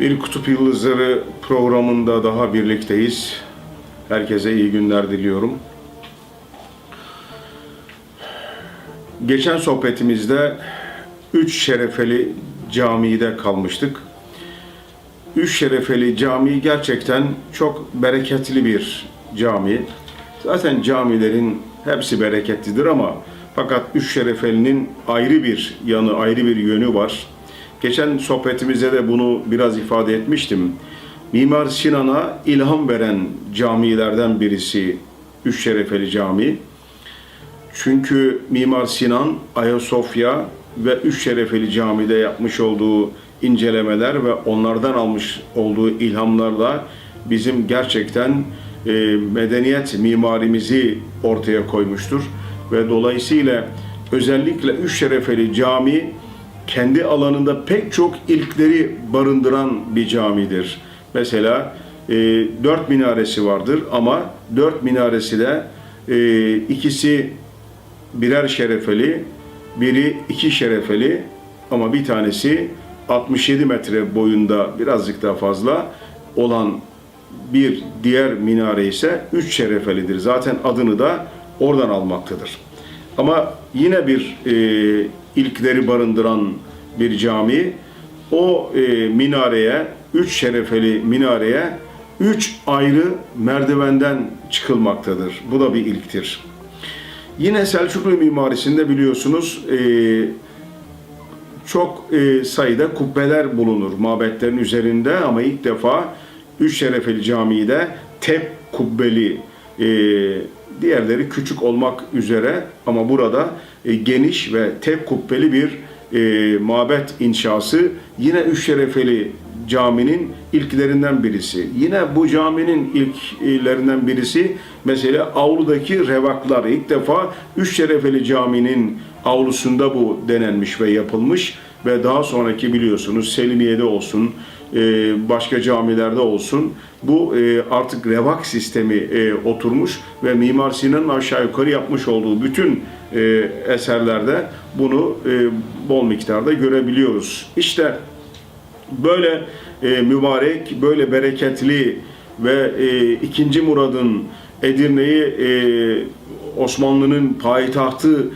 Bir Kutup Yıldızları programında daha birlikteyiz. Herkese iyi günler diliyorum. Geçen sohbetimizde Üç Şerefeli Camii'de kalmıştık. Üç Şerefeli Camii gerçekten çok bereketli bir cami. Zaten camilerin hepsi bereketlidir ama fakat Üç Şerefeli'nin ayrı bir yanı, ayrı bir yönü var. Geçen sohbetimizde de bunu biraz ifade etmiştim. Mimar Sinan'a ilham veren camilerden birisi Üç Şerefeli Camii. Çünkü Mimar Sinan, Ayasofya ve Üç Şerefeli Cami'de yapmış olduğu incelemeler ve onlardan almış olduğu ilhamlarla bizim gerçekten e, medeniyet mimarimizi ortaya koymuştur. Ve dolayısıyla özellikle Üç Şerefeli Cami kendi alanında pek çok ilkleri barındıran bir camidir. Mesela e, dört minaresi vardır ama dört minaresi de e, ikisi birer şerefeli, biri iki şerefeli ama bir tanesi 67 metre boyunda birazcık daha fazla olan bir diğer minare ise üç şerefelidir. Zaten adını da oradan almaktadır. Ama yine bir e, ilkleri barındıran bir cami. O e, minareye, üç şerefeli minareye üç ayrı merdivenden çıkılmaktadır. Bu da bir ilktir. Yine Selçuklu mimarisinde biliyorsunuz e, çok e, sayıda kubbeler bulunur mabetlerin üzerinde ama ilk defa Üç Şerefeli Camii'de tek kubbeli e, diğerleri küçük olmak üzere ama burada e, geniş ve tek kubbeli bir e, mabet inşası yine Üç Şerefeli caminin ilklerinden birisi. Yine bu caminin ilklerinden birisi mesela avludaki revaklar. İlk defa Üç Şerefeli Camii'nin avlusunda bu denenmiş ve yapılmış ve daha sonraki biliyorsunuz Selimiye'de olsun, e, başka camilerde olsun bu e, artık revak sistemi oturmuş ve Mimar Sinan'ın aşağı yukarı yapmış olduğu bütün eserlerde bunu bol miktarda görebiliyoruz. İşte böyle mübarek, böyle bereketli ve ikinci Murad'ın Edirne'yi Osmanlı'nın payitahtı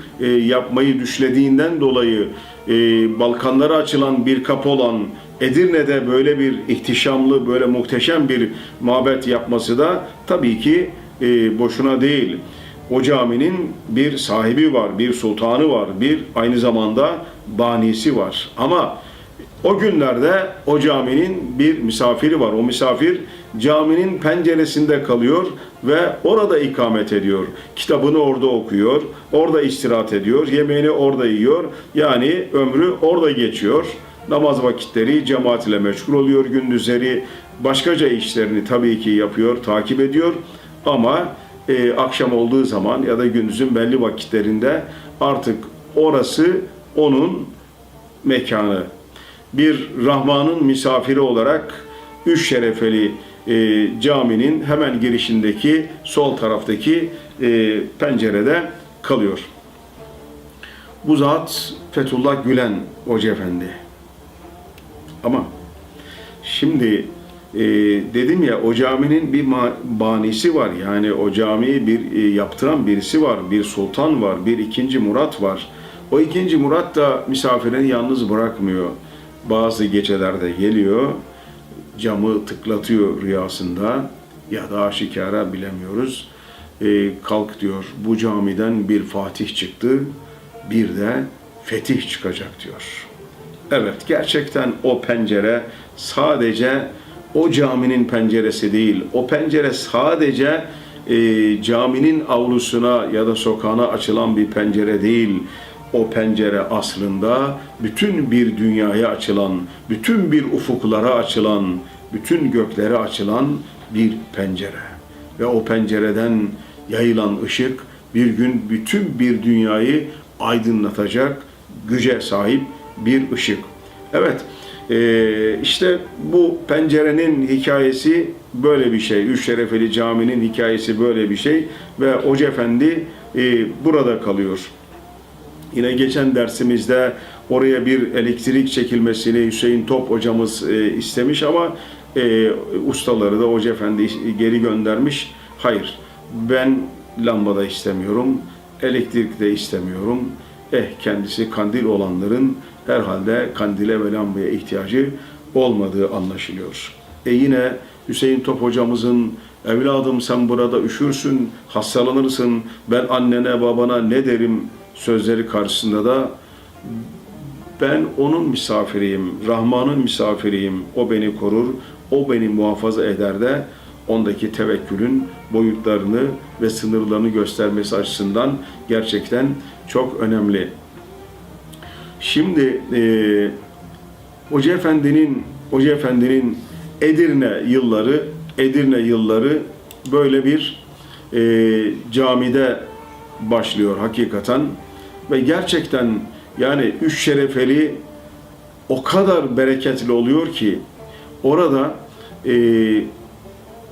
yapmayı düşlediğinden dolayı Balkanlara açılan bir kapı olan Edirne'de böyle bir ihtişamlı, böyle muhteşem bir mabet yapması da tabii ki e, boşuna değil. O caminin bir sahibi var, bir sultanı var, bir aynı zamanda banisi var. Ama o günlerde o caminin bir misafiri var. O misafir caminin penceresinde kalıyor ve orada ikamet ediyor. Kitabını orada okuyor, orada istirahat ediyor, yemeğini orada yiyor. Yani ömrü orada geçiyor namaz vakitleri cemaat ile meşgul oluyor. Gündüzleri başkaca işlerini tabii ki yapıyor, takip ediyor. Ama e, akşam olduğu zaman ya da gündüzün belli vakitlerinde artık orası onun mekanı. Bir Rahman'ın misafiri olarak Üç Şerefeli e, caminin hemen girişindeki sol taraftaki e, pencerede kalıyor. Bu zat Fethullah Gülen Hoca Efendi. Ama şimdi e, dedim ya o caminin bir banisi var. Yani o camiyi bir e, yaptıran birisi var. Bir sultan var. Bir ikinci Murat var. O ikinci Murat da misafirini yalnız bırakmıyor. Bazı gecelerde geliyor. Camı tıklatıyor rüyasında ya da aşikara bilemiyoruz. E, kalk diyor bu camiden bir fatih çıktı bir de fetih çıkacak diyor. Evet, gerçekten o pencere sadece o caminin penceresi değil. O pencere sadece e, caminin avlusuna ya da sokağına açılan bir pencere değil. O pencere aslında bütün bir dünyaya açılan, bütün bir ufuklara açılan, bütün göklere açılan bir pencere. Ve o pencereden yayılan ışık bir gün bütün bir dünyayı aydınlatacak güce sahip bir ışık. Evet, e, işte bu pencerenin hikayesi böyle bir şey. Üç Şerefeli Camii'nin hikayesi böyle bir şey. Ve Hoca Efendi e, burada kalıyor. Yine geçen dersimizde oraya bir elektrik çekilmesini Hüseyin Top hocamız e, istemiş ama e, ustaları da Hoca Efendi geri göndermiş. Hayır, ben lambada istemiyorum, elektrik de istemiyorum. Eh kendisi kandil olanların herhalde kandile ve lambaya ihtiyacı olmadığı anlaşılıyor. E yine Hüseyin Top hocamızın evladım sen burada üşürsün, hastalanırsın, ben annene babana ne derim sözleri karşısında da ben onun misafiriyim, Rahman'ın misafiriyim. O beni korur, o beni muhafaza eder de ondaki tevekkülün boyutlarını ve sınırlarını göstermesi açısından gerçekten çok önemli. Şimdi e, Hoca Efendi'nin Hoca Efendi'nin Edirne yılları Edirne yılları böyle bir e, camide başlıyor hakikaten. Ve gerçekten yani üç şerefeli o kadar bereketli oluyor ki orada e,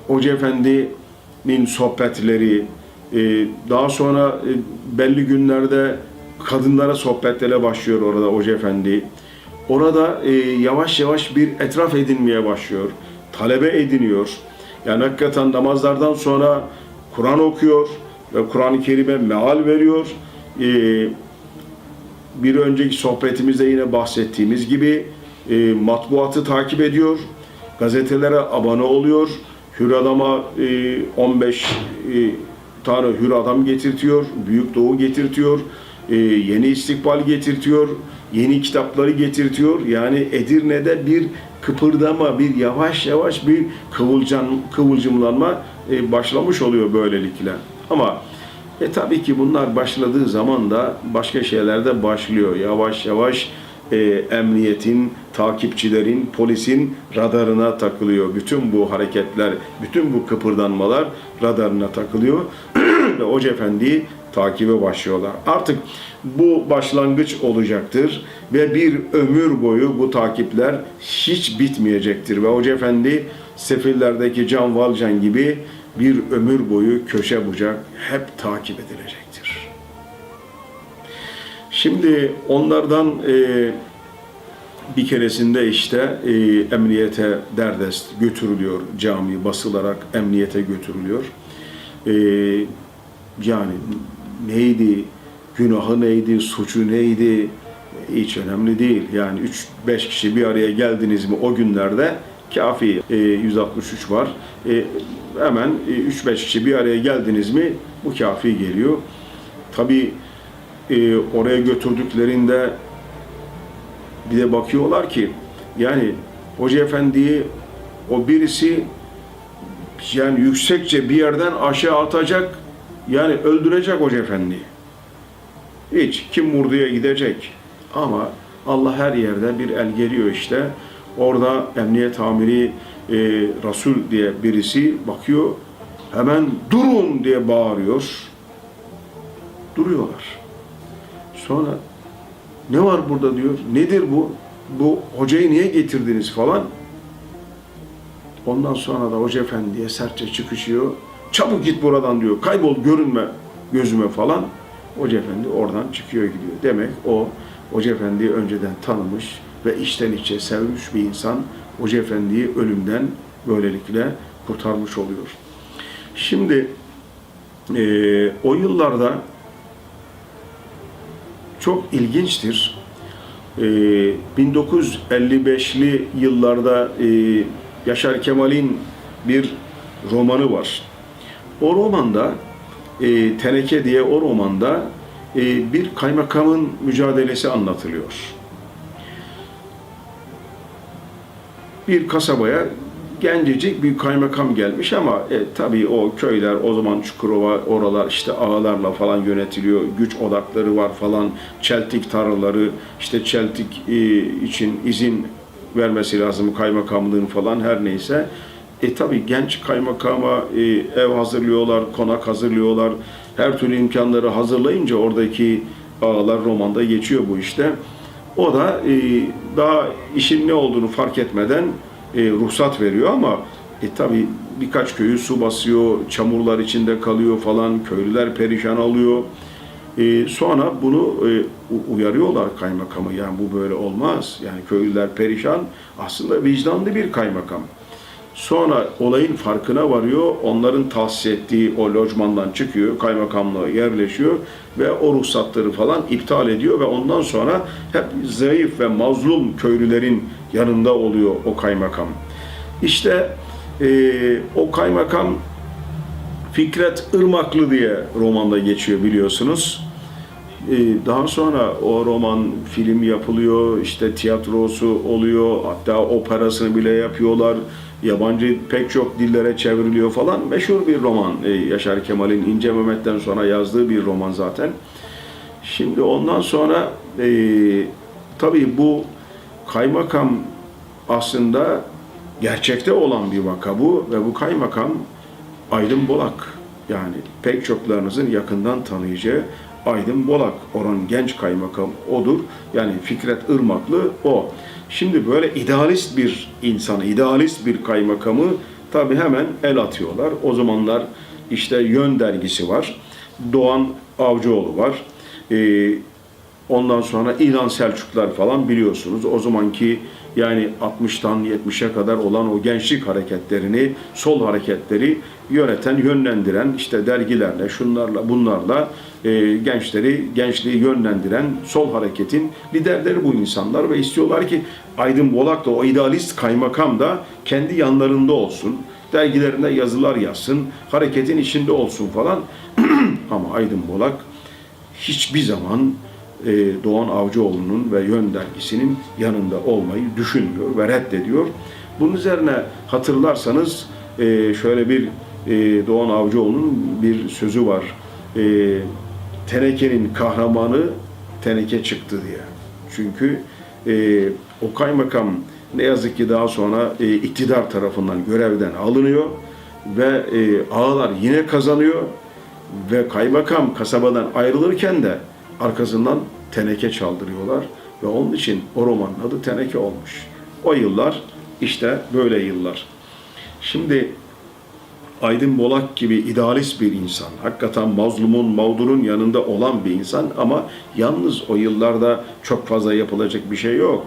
Hoca Efendi'nin sohbetleri e, daha sonra e, belli günlerde kadınlara sohbetlere başlıyor orada Hoca Efendi. Orada e, yavaş yavaş bir etraf edinmeye başlıyor. Talebe ediniyor. Yani hakikaten namazlardan sonra Kur'an okuyor ve Kur'an-ı Kerim'e meal veriyor. E, bir önceki sohbetimizde yine bahsettiğimiz gibi e, matbuatı takip ediyor, gazetelere abone oluyor, Hür Adam'a e, 15 e, tane Hür Adam getirtiyor, Büyük Doğu getirtiyor, e, yeni istikbal getirtiyor, yeni kitapları getirtiyor. Yani Edirne'de bir kıpırdama, bir yavaş yavaş bir kıvılcan, kıvılcımlanma e, başlamış oluyor böylelikle. Ama e tabii ki bunlar başladığı zaman da başka şeyler de başlıyor. Yavaş yavaş e, emniyetin, takipçilerin, polisin radarına takılıyor. Bütün bu hareketler, bütün bu kıpırdanmalar radarına takılıyor ve Hoca Efendi'yi takibe başlıyorlar. Artık bu başlangıç olacaktır ve bir ömür boyu bu takipler hiç bitmeyecektir ve Hoca Efendi Sefillerdeki Can Valcan gibi bir ömür boyu köşe bucak hep takip edilecektir. Şimdi onlardan e, bir keresinde işte e, emniyete derdest götürülüyor cami basılarak emniyete götürülüyor. E, yani neydi, günahı neydi, suçu neydi hiç önemli değil. Yani 3-5 kişi bir araya geldiniz mi o günlerde kafi e, 163 var. E, hemen e, 3-5 kişi bir araya geldiniz mi bu kafi geliyor. Tabi e, oraya götürdüklerinde bir de bakıyorlar ki yani Hoca Efendi'yi o birisi yani yüksekçe bir yerden aşağı atacak yani öldürecek Hoca Efendi'yi. Hiç kim vurduya gidecek. Ama Allah her yerde bir el geliyor işte. Orada emniyet amiri e, Resul diye birisi bakıyor. Hemen durun diye bağırıyor. Duruyorlar. Sonra ne var burada diyor. Nedir bu? Bu hocayı niye getirdiniz falan. Ondan sonra da hoca efendiye sertçe çıkışıyor. Çabuk git buradan diyor. Kaybol görünme gözüme falan. Hoca efendi oradan çıkıyor gidiyor. Demek o hoca efendiyi önceden tanımış ve içten içe sevmiş bir insan hoca efendiyi ölümden böylelikle kurtarmış oluyor. Şimdi e, o yıllarda çok ilginçtir. E, 1955'li yıllarda e, Yaşar Kemal'in bir romanı var. O romanda e, Teneke diye o romanda e, bir kaymakamın mücadelesi anlatılıyor. Bir kasabaya gencecik bir kaymakam gelmiş ama e, tabii o köyler o zaman Çukurova oralar işte ağalarla falan yönetiliyor. Güç odakları var falan. Çeltik tarlaları işte Çeltik e, için izin vermesi lazım kaymakamlığın falan her neyse. E tabi genç kaymakama e, ev hazırlıyorlar, konak hazırlıyorlar. Her türlü imkanları hazırlayınca oradaki ağalar romanda geçiyor bu işte. O da e, daha işin ne olduğunu fark etmeden e, ruhsat veriyor ama e, tabi birkaç köyü su basıyor, çamurlar içinde kalıyor falan, köylüler perişan oluyor. E, sonra bunu e, uyarıyorlar kaymakamı. Yani bu böyle olmaz. Yani köylüler perişan. Aslında vicdanlı bir kaymakam. Sonra olayın farkına varıyor. Onların tahsis ettiği o lojmandan çıkıyor. Kaymakamlığa yerleşiyor. Ve o ruhsatları falan iptal ediyor. Ve ondan sonra hep zayıf ve mazlum köylülerin yanında oluyor o kaymakam. İşte e, o kaymakam Fikret Irmaklı diye romanda geçiyor biliyorsunuz. Ee, Daha sonra o roman film yapılıyor, işte tiyatrosu oluyor, hatta operasını bile yapıyorlar. Yabancı pek çok dillere çevriliyor falan. Meşhur bir roman Ee, Yaşar Kemal'in İnce Mehmet'ten sonra yazdığı bir roman zaten. Şimdi ondan sonra e, tabii bu kaymakam aslında gerçekte olan bir vaka bu ve bu kaymakam Aydın Bolak. Yani pek çoklarınızın yakından tanıyacağı Aydın Bolak. Oranın genç kaymakam odur. Yani Fikret Irmaklı o. Şimdi böyle idealist bir insanı, idealist bir kaymakamı tabii hemen el atıyorlar. O zamanlar işte Yön dergisi var. Doğan Avcıoğlu var. Ee, Ondan sonra İran Selçuklar falan biliyorsunuz. O zamanki yani 60'tan 70'e kadar olan o gençlik hareketlerini, sol hareketleri yöneten, yönlendiren işte dergilerle, şunlarla, bunlarla e, gençleri, gençliği yönlendiren sol hareketin liderleri bu insanlar ve istiyorlar ki Aydın Bolak da o idealist kaymakam da kendi yanlarında olsun. Dergilerinde yazılar yazsın, hareketin içinde olsun falan. Ama Aydın Bolak hiçbir zaman e, Doğan Avcıoğlu'nun ve Yön dergisinin yanında olmayı düşünmüyor ve reddediyor. Bunun üzerine hatırlarsanız e, şöyle bir e, Doğan Avcıoğlu'nun bir sözü var. E, tenekenin kahramanı teneke çıktı diye. Çünkü e, o kaymakam ne yazık ki daha sonra e, iktidar tarafından görevden alınıyor ve ağalar yine kazanıyor ve kaymakam kasabadan ayrılırken de arkasından teneke çaldırıyorlar ve onun için o romanın adı teneke olmuş. O yıllar işte böyle yıllar. Şimdi Aydın Bolak gibi idealist bir insan, hakikaten mazlumun, mağdurun yanında olan bir insan ama yalnız o yıllarda çok fazla yapılacak bir şey yok.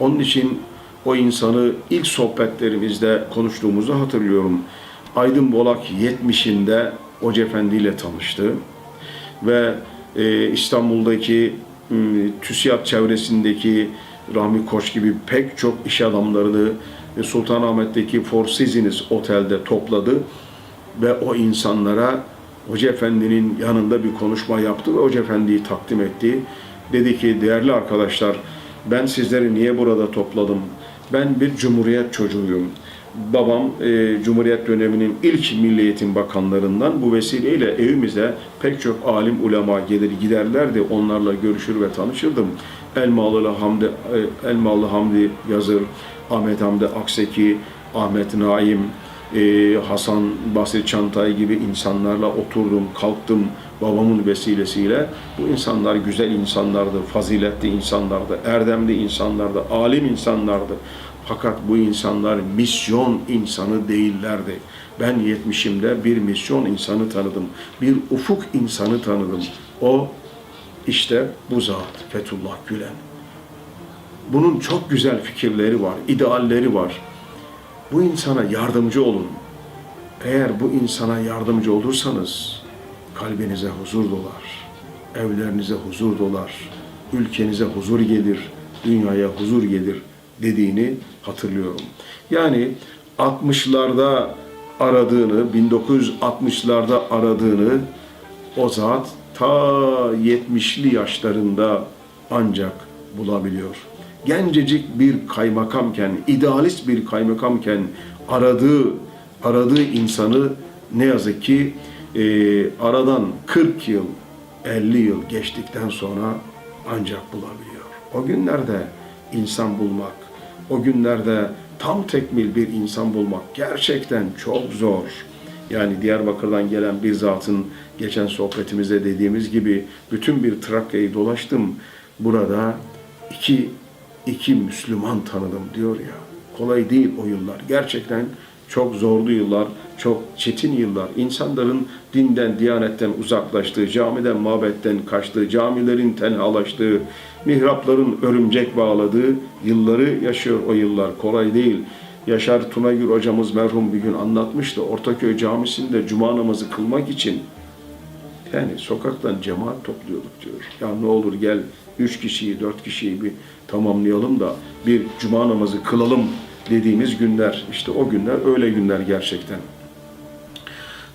Onun için o insanı ilk sohbetlerimizde konuştuğumuzu hatırlıyorum. Aydın Bolak 70'inde Hoca Efendi ile tanıştı ve e, İstanbul'daki m, TÜSİAD çevresindeki Rahmi Koç gibi pek çok iş adamlarını e, Sultanahmet'teki Four Seasons Otel'de topladı ve o insanlara Hoca Efendi'nin yanında bir konuşma yaptı ve Hoca Efendi'yi takdim etti. Dedi ki değerli arkadaşlar ben sizleri niye burada topladım? Ben bir cumhuriyet çocuğuyum. Babam e, Cumhuriyet döneminin ilk Milli Eğitim Bakanlarından bu vesileyle evimize pek çok alim ulema gelir giderlerdi. Onlarla görüşür ve tanışırdım. Elmalı Hamdi, e, Elmalı Hamdi Yazır, Ahmet Hamdi Akseki, Ahmet Naim, e, Hasan Basri Çantay gibi insanlarla oturdum, kalktım babamın vesilesiyle. Bu insanlar güzel insanlardı, faziletli insanlardı, erdemli insanlardı, alim insanlardı. Fakat bu insanlar misyon insanı değillerdi. Ben 70'imde bir misyon insanı tanıdım. Bir ufuk insanı tanıdım. O işte bu zat Fethullah Gülen. Bunun çok güzel fikirleri var, idealleri var. Bu insana yardımcı olun. Eğer bu insana yardımcı olursanız kalbinize huzur dolar, evlerinize huzur dolar, ülkenize huzur gelir, dünyaya huzur gelir dediğini hatırlıyorum. Yani 60'larda aradığını, 1960'larda aradığını o zat ta 70'li yaşlarında ancak bulabiliyor. Gencecik bir kaymakamken, idealist bir kaymakamken aradığı aradığı insanı ne yazık ki e, aradan 40 yıl, 50 yıl geçtikten sonra ancak bulabiliyor. O günlerde insan bulmak, o günlerde tam tekmil bir insan bulmak gerçekten çok zor. Yani Diyarbakır'dan gelen bir zatın geçen sohbetimizde dediğimiz gibi bütün bir Trakya'yı dolaştım. Burada iki, iki Müslüman tanıdım diyor ya. Kolay değil o yıllar. Gerçekten Çok zorlu yıllar, çok çetin yıllar. İnsanların dinden, diyanetten uzaklaştığı, camiden, mabetten kaçtığı, camilerin tenhalaştığı, mihrapların örümcek bağladığı yılları yaşıyor o yıllar. Kolay değil. Yaşar Tunagür hocamız merhum bir gün anlatmıştı. Ortaköy Camisi'nde cuma namazı kılmak için yani sokaktan cemaat topluyorduk diyor. Ya ne olur gel üç kişiyi, dört kişiyi bir tamamlayalım da bir cuma namazı kılalım dediğimiz günler. İşte o günler öyle günler gerçekten.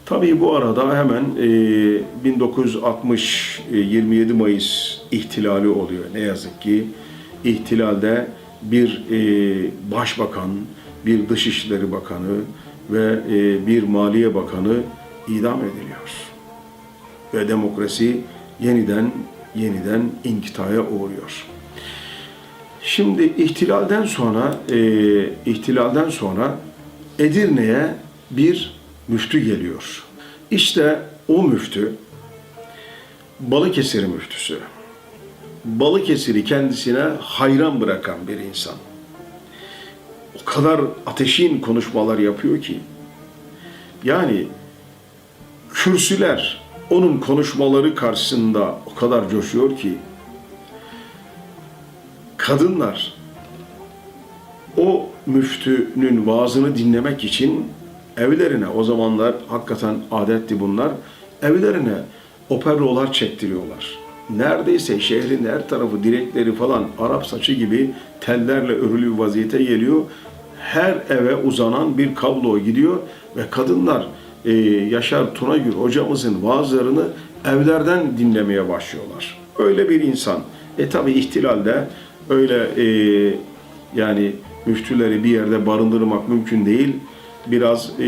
Tabii bu arada hemen e, 1960 e, 27 Mayıs ihtilali oluyor ne yazık ki. İhtilalde bir e, başbakan, bir dışişleri bakanı ve e, bir maliye bakanı idam ediliyor. Ve demokrasi yeniden yeniden inkitaya uğruyor. Şimdi ihtilalden sonra e, ihtilalden sonra Edirne'ye bir müftü geliyor. İşte o müftü Balıkesir müftüsü. Balıkesir'i kendisine hayran bırakan bir insan. O kadar ateşin konuşmalar yapıyor ki. Yani kürsüler onun konuşmaları karşısında o kadar coşuyor ki kadınlar o müftünün vaazını dinlemek için evlerine o zamanlar hakikaten adetti bunlar evlerine operolar çektiriyorlar. Neredeyse şehrin her tarafı direkleri falan Arap saçı gibi tellerle örülü bir vaziyete geliyor. Her eve uzanan bir kablo gidiyor ve kadınlar e, Yaşar Tunagür hocamızın vaazlarını evlerden dinlemeye başlıyorlar. Öyle bir insan. E tabi ihtilalde öyle e, yani müftüleri bir yerde barındırmak mümkün değil. Biraz e,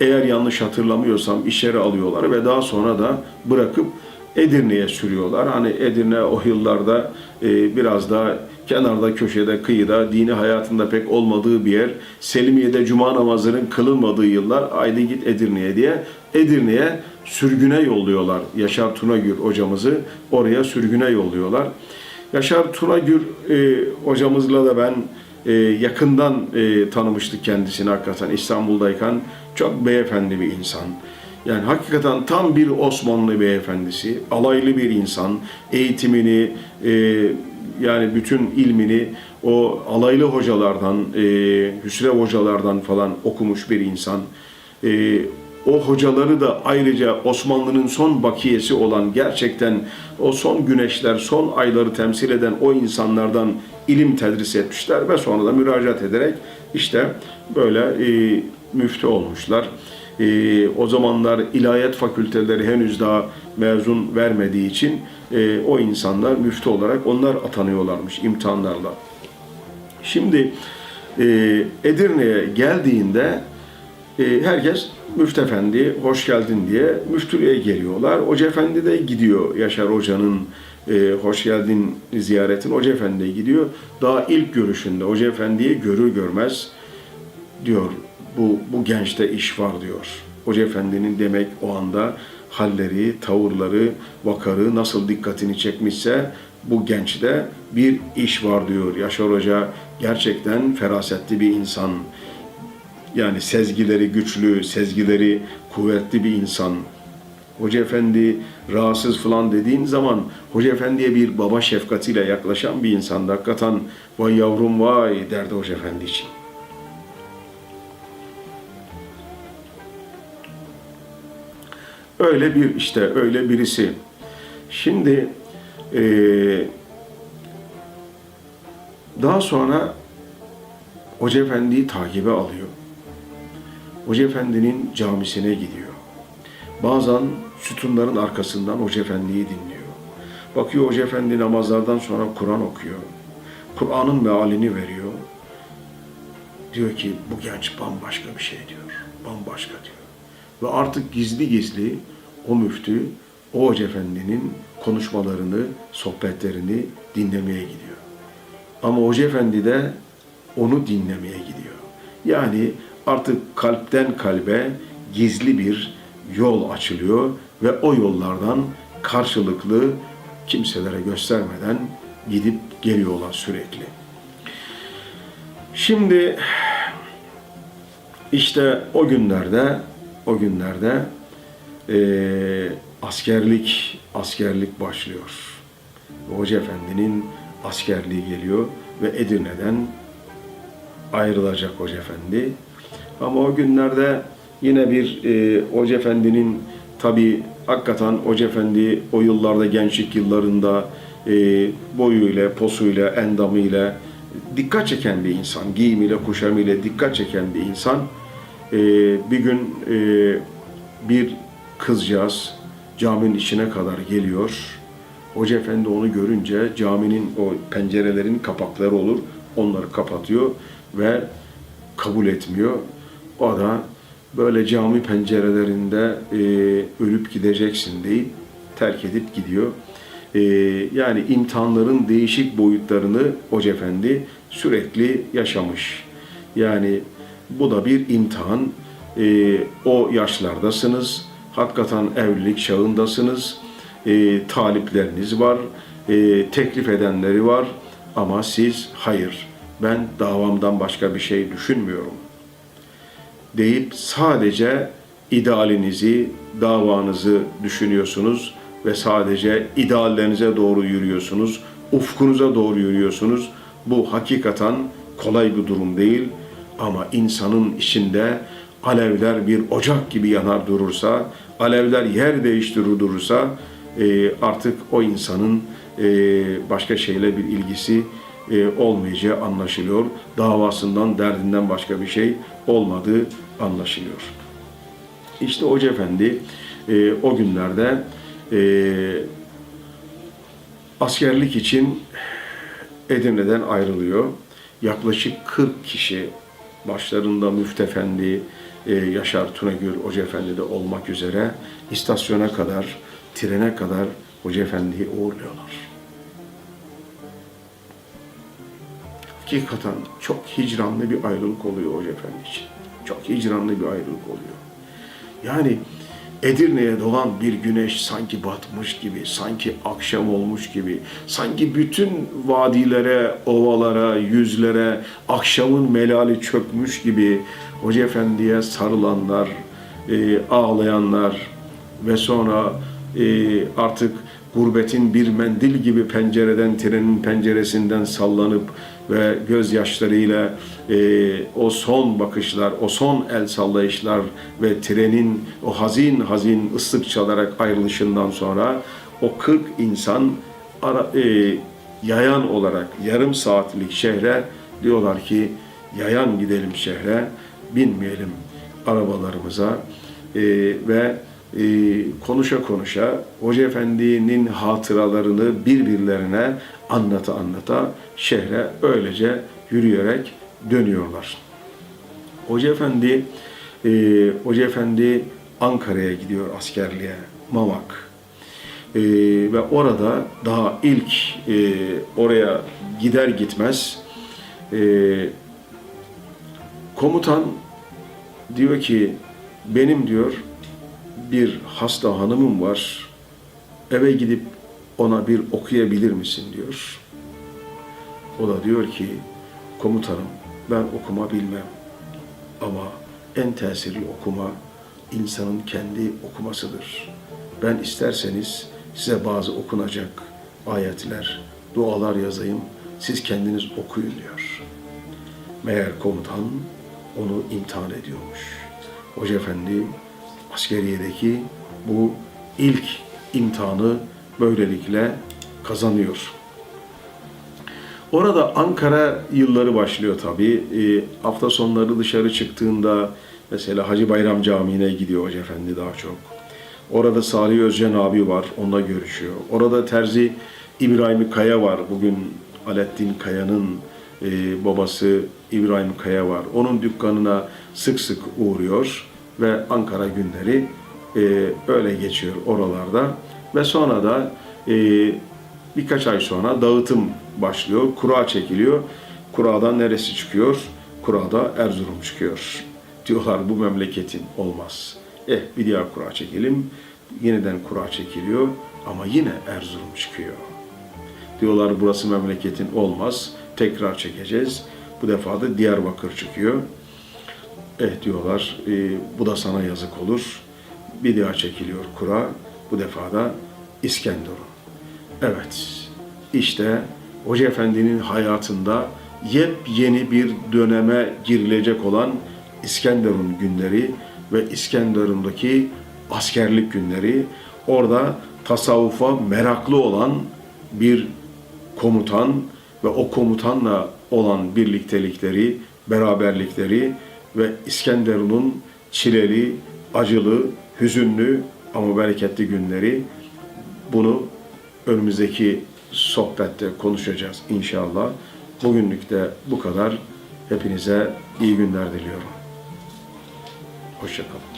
eğer yanlış hatırlamıyorsam içeri alıyorlar ve daha sonra da bırakıp Edirne'ye sürüyorlar. Hani Edirne o yıllarda e, biraz daha kenarda, köşede, kıyıda, dini hayatında pek olmadığı bir yer. Selimiye'de cuma namazının kılınmadığı yıllar, haydi git Edirne'ye diye Edirne'ye sürgüne yolluyorlar. Yaşar Tunagür hocamızı oraya sürgüne yolluyorlar. Yaşar Tunagür e, hocamızla da ben e, yakından e, tanımıştık kendisini hakikaten İstanbul'dayken. Çok beyefendi bir insan. Yani hakikaten tam bir Osmanlı beyefendisi, alaylı bir insan, eğitimini, e, yani bütün ilmini o alaylı hocalardan, e, Hüsrev hocalardan falan okumuş bir insan. E, o hocaları da ayrıca Osmanlı'nın son bakiyesi olan gerçekten o son güneşler, son ayları temsil eden o insanlardan ilim tedris etmişler ve sonra da müracaat ederek işte böyle e, müftü olmuşlar. E, o zamanlar ilahiyat fakülteleri henüz daha mezun vermediği için e, o insanlar müftü olarak onlar atanıyorlarmış imtihanlarla. Şimdi e, Edirne'ye geldiğinde e, herkes Müftü Efendi hoş geldin diye müftülüğe geliyorlar. Hoca Efendi de gidiyor Yaşar Hoca'nın e, hoş geldin ziyaretin. Hoca Efendi de gidiyor. Daha ilk görüşünde Hoca Efendi'yi görür görmez diyor bu, bu gençte iş var diyor. Hoca Efendi'nin demek o anda halleri, tavırları, vakarı nasıl dikkatini çekmişse bu gençte bir iş var diyor. Yaşar Hoca gerçekten ferasetli bir insan. Yani sezgileri güçlü, sezgileri kuvvetli bir insan. Hoca Efendi rahatsız falan dediğin zaman Hoca Efendi'ye bir baba şefkatiyle yaklaşan bir insan. Hakikaten vay yavrum vay derdi Hoca Efendi için. Öyle bir işte öyle birisi. Şimdi eee daha sonra Hoca Efendi'yi takibe alıyor. Hoca Efendi'nin camisine gidiyor. Bazen sütunların arkasından Hoca Efendi'yi dinliyor. Bakıyor Hoca Efendi namazlardan sonra Kur'an okuyor. Kur'an'ın mealini veriyor. Diyor ki bu genç bambaşka bir şey diyor. Bambaşka diyor. Ve artık gizli gizli o müftü, o Hoca Efendi'nin konuşmalarını, sohbetlerini dinlemeye gidiyor. Ama Hoca Efendi de onu dinlemeye gidiyor. Yani artık kalpten kalbe gizli bir yol açılıyor ve o yollardan karşılıklı kimselere göstermeden gidip geliyorlar sürekli. Şimdi İşte o günlerde, o günlerde eee, askerlik, askerlik başlıyor. Hoca Efendi'nin askerliği geliyor ve Edirne'den ayrılacak Hoca Efendi. Ama o günlerde yine bir e, Hoca Efendi'nin tabi hakikaten Hoca Efendi o yıllarda gençlik yıllarında e, boyuyla, posuyla, endamıyla dikkat çeken bir insan. Giyimiyle, kuşamıyla dikkat çeken bir insan. E, bir gün e, bir kızcağız caminin içine kadar geliyor. Hoca Efendi onu görünce caminin o pencerelerin kapakları olur. Onları kapatıyor ve kabul etmiyor. O da böyle cami pencerelerinde e, ölüp gideceksin deyip terk edip gidiyor. E, yani imtihanların değişik boyutlarını Hoca Efendi sürekli yaşamış. Yani bu da bir imtihan. E, o yaşlardasınız. Hakikaten evlilik çağındasınız. E, talipleriniz var. E, teklif edenleri var. Ama siz hayır ben davamdan başka bir şey düşünmüyorum deyip sadece idealinizi, davanızı düşünüyorsunuz ve sadece ideallerinize doğru yürüyorsunuz, ufkunuza doğru yürüyorsunuz. Bu hakikaten kolay bir durum değil ama insanın içinde alevler bir ocak gibi yanar durursa, alevler yer değiştirir durursa e, artık o insanın e, başka şeyle bir ilgisi e, olmayacağı anlaşılıyor. Davasından, derdinden başka bir şey olmadığı anlaşılıyor. İşte Hoca Efendi e, o günlerde e, askerlik için Edirne'den ayrılıyor. Yaklaşık 40 kişi başlarında Müftefendi, e, Yaşar Tunagül Hoca Efendi de olmak üzere istasyona kadar, trene kadar Hoca Efendi'yi uğurluyorlar. Hakikaten çok hicranlı bir ayrılık oluyor Hoca Efendi için. Çok hicranlı bir ayrılık oluyor. Yani Edirne'ye doğan bir güneş sanki batmış gibi, sanki akşam olmuş gibi, sanki bütün vadilere, ovalara, yüzlere akşamın melali çökmüş gibi Hoca Efendi'ye sarılanlar, e, ağlayanlar ve sonra e, artık gurbetin bir mendil gibi pencereden, trenin penceresinden sallanıp ve gözyaşlarıyla e, o son bakışlar, o son el sallayışlar ve trenin o hazin hazin ıslık çalarak ayrılışından sonra o 40 insan ara, e, yayan olarak yarım saatlik şehre diyorlar ki yayan gidelim şehre, binmeyelim arabalarımıza. E, ve e, konuşa konuşa Hoca Efendi'nin hatıralarını birbirlerine anlata anlata şehre öylece yürüyerek dönüyorlar. Hoca Efendi e, Hoca Efendi Ankara'ya gidiyor askerliğe, Mamak. E, ve orada daha ilk e, oraya gider gitmez e, komutan diyor ki benim diyor bir hasta hanımım var. Eve gidip ona bir okuyabilir misin diyor. O da diyor ki komutanım ben okuma bilmem ama en tesirli okuma insanın kendi okumasıdır. Ben isterseniz size bazı okunacak ayetler, dualar yazayım, siz kendiniz okuyun diyor. Meğer komutan onu imtihan ediyormuş. Hoca Efendi askeriyedeki bu ilk imtihanı böylelikle kazanıyor. Orada Ankara yılları başlıyor tabii. E, hafta sonları dışarı çıktığında mesela Hacı Bayram Camii'ne gidiyor Hoca Efendi daha çok. Orada Salih Özcan abi var, onunla görüşüyor. Orada Terzi İbrahim Kaya var. Bugün Alettin Kaya'nın e, babası İbrahim Kaya var. Onun dükkanına sık sık uğruyor ve Ankara günleri e, öyle geçiyor oralarda. Ve sonra da e, birkaç ay sonra dağıtım başlıyor, kura çekiliyor. Kuradan neresi çıkıyor? Kurada Erzurum çıkıyor. Diyorlar bu memleketin olmaz. Eh bir diğer kura çekelim. Yeniden kura çekiliyor ama yine Erzurum çıkıyor. Diyorlar burası memleketin olmaz. Tekrar çekeceğiz. Bu defa da Diyarbakır çıkıyor. Eh diyorlar, e, bu da sana yazık olur. Bir daha çekiliyor kura. Bu defa da İskenderun. Evet, işte Hoca Efendi'nin hayatında yepyeni bir döneme girilecek olan İskenderun günleri ve İskenderun'daki askerlik günleri. Orada tasavvufa meraklı olan bir komutan ve o komutanla olan birliktelikleri, beraberlikleri ve İskenderun'un çileli, acılı, hüzünlü ama bereketli günleri bunu önümüzdeki sohbette konuşacağız inşallah. Bugünlük de bu kadar. Hepinize iyi günler diliyorum. Hoşçakalın.